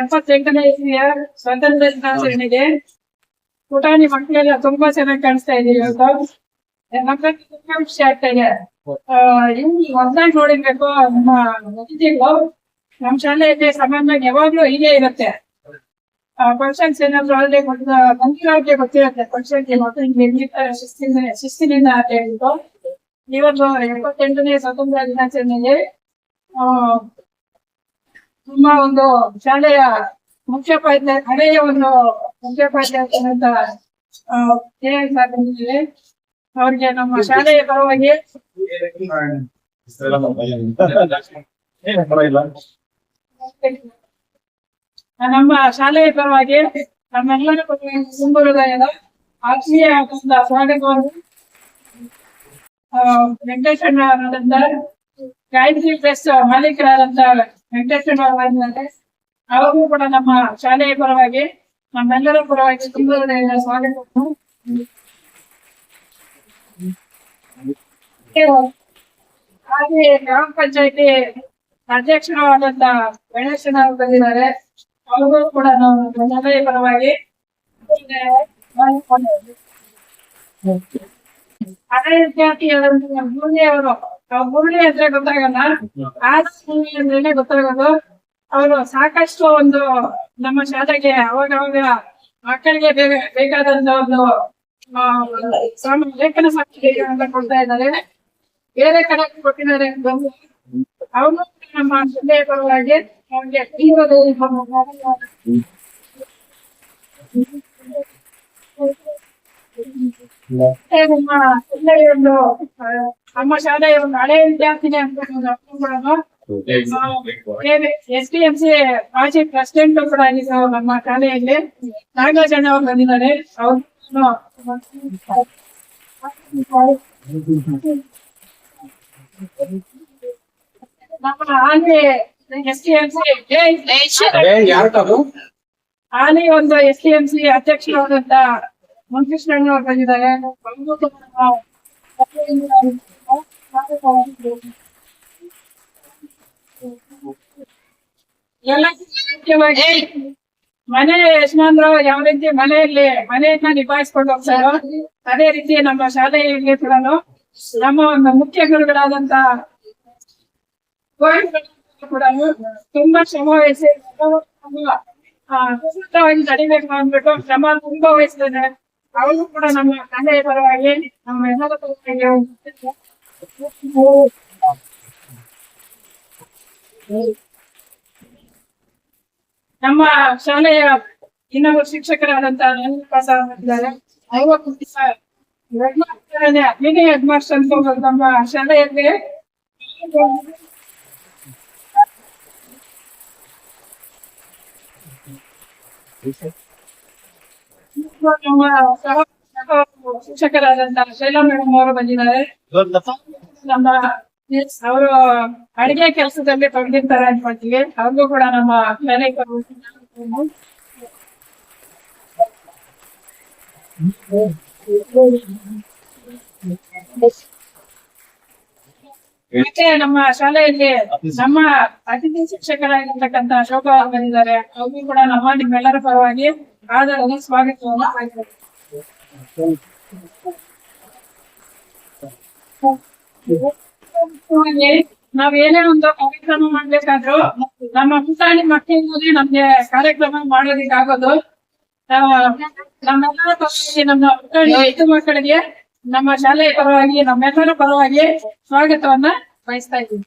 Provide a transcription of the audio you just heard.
ಎಪ್ಪತ್ತೆಂಟನೇ ಇಸ್ವಿಯ ಸ್ವಾತಂತ್ರ್ಯ ದಿನಾಚರಣೆಗೆ ಪುಟಾಣಿ ಮಕ್ಕಳೆಲ್ಲ ತುಂಬಾ ಚೆನ್ನಾಗಿ ಕಾಣಿಸ್ತಾ ಇದೆ ಇವತ್ತು ಮಕ್ಕಳಿಗೆ ತುಂಬಾ ಖುಷಿ ಆಗ್ತಾ ಇದೆ ಹೊಸದಾಗಿ ನೋಡಿರ್ಬೇಕು ನಮ್ಮ ಅತಿಥಿಗಳು? ನಮ್ಮ ಶಾಲೆಯಲ್ಲಿ ಸಾಮಾನ್ಯವಾಗಿ ಯಾವಾಗ್ಲೂ ಹೀಗೆ ಇರುತ್ತೆ. ಫಂಕ್ಷನ್ಸ್ ಏನಾದ್ರು ಆಲ್ರೆಡಿ ಬಂದಿರೋರಿಗೆ ಗೊತ್ತಿರುತ್ತೆ. ಫಂಕ್ಷನ್ಗೆ ಮಕ್ಕಳಿಗೆ ಎಲ್ಲಿರ್ತಾರೆ ಶಿಸ್ತಿನ, ಶಿಸ್ತಿನಿಂದ ಅಂತ ಹೇಳಿದ್ರು ಇವತ್ತು ಎಪ್ಪತ್ತೆಂಟನೇ ಸ್ವಾತಂತ್ರ್ಯ ದಿನಾಚರಣೆಗೆ ತುಂಬಾ ಒಂದು ಶಾಲೆಯ ಮುಖ್ಯೋಪಾಧ್ಯಾಯ ಹಳೆಯ ಒಂದು ಬಂದಿದ್ದೀವಿ ಅವ್ರಿಗೆ ನಮ್ಮ ಶಾಲೆಯ ಪರವಾಗಿ ನಮ್ಮ ಶಾಲೆಯ ಪರವಾಗಿ ನಮ್ಮೆಲ್ಲರ ಹೃದಯದ ಆತ್ಮೀಯವಾದಂತ ಸ್ವಾಗತವನ್ನು ವೆಂಕಟೇಶಣ್ಣ ಗಾಯತ್ರಿ ಪ್ರೆಸ್ ಮಾಲೀಕರಾದಂತ ವೆಂಕಟೇಶಣ್ಣ ಅವರಿದ್ದಾರೆ ಅವರು ಕೂಡ ನಮ್ಮ ಶಾಲೆಯ ಪರವಾಗಿ ನಮ್ಮೆಲ್ಲರ ಪರವಾಗಿ ತುಂಬ ಸ್ವಾಗತವನ್ನು. ಹಾಗೆ ಗ್ರಾಮ ಪಂಚಾಯತಿ ಅಧ್ಯಕ್ಷರಾದಂತ ಗಣೇಶನ ಅವರು ಬಂದಿದ್ದಾರೆ. ಅವರು ಕೂಡ ನಾವು ಶಾಲೆಯ ಪರವಾಗಿ ಅದೇ ವಿದ್ಯಾರ್ಥಿಯಾದಂತಹ ಭೂಮಿಯವರು ಮುರಳಿ ಅಂದ್ರೆ ಗೊತ್ತಾಗಲ್ಲ? ಆದ ಮುರುಳಿ ಅಂದ್ರೇನೆ ಗೊತ್ತಾಗೋದು. ಅವರು ಸಾಕಷ್ಟು ಒಂದು ನಮ್ಮ ಶಾಲೆಗೆ ಅವಾಗ ಅವಾಗ ಮಕ್ಕಳಿಗೆ ಬೇಕಾದಂತ ಒಂದು ಲೇಖನ ಸಾಕ್ಷಿಗಳನ್ನ ಅಂತ ಕೊಡ್ತಾ ಇದ್ದಾರೆ. ಬೇರೆ ಕಡೆ ಕೊಟ್ಟಿದ್ದಾರೆ ಬಂದು ಅವರು ನಮ್ಮ ಶಾಲೆಯ ಪರವಾಗಿ ತೀವ್ರ ನಿಮ್ಮ ನಮ್ಮ ಒಂದು ನಮ್ಮ ಶಾಲೆಯ ಒಂದು ಹಳೆ ವಿದ್ಯಾರ್ಥಿನಿ ಅಂತ ಎಸ್ ಡಿ ಎಂ ಸಿ ಮಾಜಿ ಪ್ರೆಸಿಡೆಂಟ್ ಕೂಡ ಆಗಿದ್ರು ನಮ್ಮ ಶಾಲೆಯಲ್ಲಿ. ನಾಗರಾಜಣ್ಣ ಅವರು ಬಂದಿದ್ದಾರೆ. ಅವರು ನಮ್ಮ ಆನೆ ಎಸ್ ಡಿ ಎಂ ಸಿ ಆನೆ ಒಂದು ಎಸ್ ಡಿ ಎಂ ಸಿ ಅಧ್ಯಕ್ಷರಾದಂತ ಮುನ್ಕೃಷ್ಣಣ್ಣ ಅವರು ಬಂದಿದ್ದಾರೆ. ಮನೆ ಯಜಮಾನ್ರು ಯಾವ ರೀತಿ ಮನೆಯಲ್ಲಿ, ಮನೆಯನ್ನ ನಿಭಾಯಿಸ್ಕೊಂಡು ಹೋಗ್ತಾರೋ, ಅದೇ ರೀತಿ ನಮ್ಮ ಶಾಲೆಯಲ್ಲಿ ಕೂಡ ನಮ್ಮ ಒಂದು ಮುಖ್ಯ ಗುರುಗಳಾದಂತ ಕೂಡ ತುಂಬಾ ಶ್ರಮ ವಹಿಸಿ ಸುಸೂತ್ರವಾಗಿ ನಡಿಬೇಕು ಅಂದ್ಬಿಟ್ಟು ಶ್ರಮ ತುಂಬಾ ವಹಿಸ್ತಾರೆ ಅವರು ಕೂಡ ನಮ್ಮ ತಂದೆಯ ಪರವಾಗಿ ನಮ್ಮ ಎಲ್ಲರ ಪರವಾಗಿ ನಮ್ಮ ಶಾಲೆಯ ಇನ್ನೊಬ್ಬ ಶಿಕ್ಷಕರಾದಂತ ಅನಿಲ್ ಪ್ರಸಾದ್ ಇದ್ದಾರೆ. ಅವರು ಮಿನಿ ಹೆಡ್ ಮಾಸ್ಟರ್ ಅಂತ ನಮ್ಮ ಶಾಲೆಯಲ್ಲಿ. ನಮ್ಮ ಸಹ ಸಹ ಶಿಕ್ಷಕರಾದಂತ ಶೈಲಾ ಮೇಡಮ್ ಅವರು ಬಂದಿದ್ದಾರೆ. ನಮ್ಮ ಅವರು ಅಡಿಗೆ ಕೆಲಸದಲ್ಲಿ ತೊಡಗಿರ್ತಾರೆ ಅನ್ಕೊಳ್ತೀವಿ ಅವ್ರಿಗೂ ಕೂಡ ನಮ್ಮ ಮತ್ತೆ ನಮ್ಮ ಶಾಲೆಯಲ್ಲಿ ನಮ್ಮ ಅತಿಥಿ ಶಿಕ್ಷಕರಾಗಿರ್ತಕ್ಕಂತ ಶೋಭಾ ಬಂದಿದ್ದಾರೆ ಅವ್ರಿಗೂ ಕೂಡ ನಮ್ಮ ನಿಮ್ಮೆಲ್ಲರ ಪರವಾಗಿ ಆದರೂ ಸ್ವಾಗತವನ್ನು ನಾವ್ ಏನೇ ಒಂದು ಕಾರ್ಯಕ್ರಮ ಮಾಡ್ಬೇಕಾದ್ರೂ ನಮ್ಮ ಪುಟಾಣಿ ಮಕ್ಕಳಿಂದಲೇ ನಮ್ಗೆ ಕಾರ್ಯಕ್ರಮ ಮಾಡೋದಕ್ಕಾಗೋದು. ನಮ್ಮೆಲ್ಲರ ಪರವಾಗಿ ನಮ್ಮ ಪುಟಾಣಿ ಮಕ್ಕಳಿಗೆ ನಮ್ಮ ಶಾಲೆಯ ಪರವಾಗಿ, ನಮ್ಮೆಲ್ಲರ ಪರವಾಗಿ ಸ್ವಾಗತವನ್ನ ಬಯಸ್ತಾ ಇದ್ದೀವಿ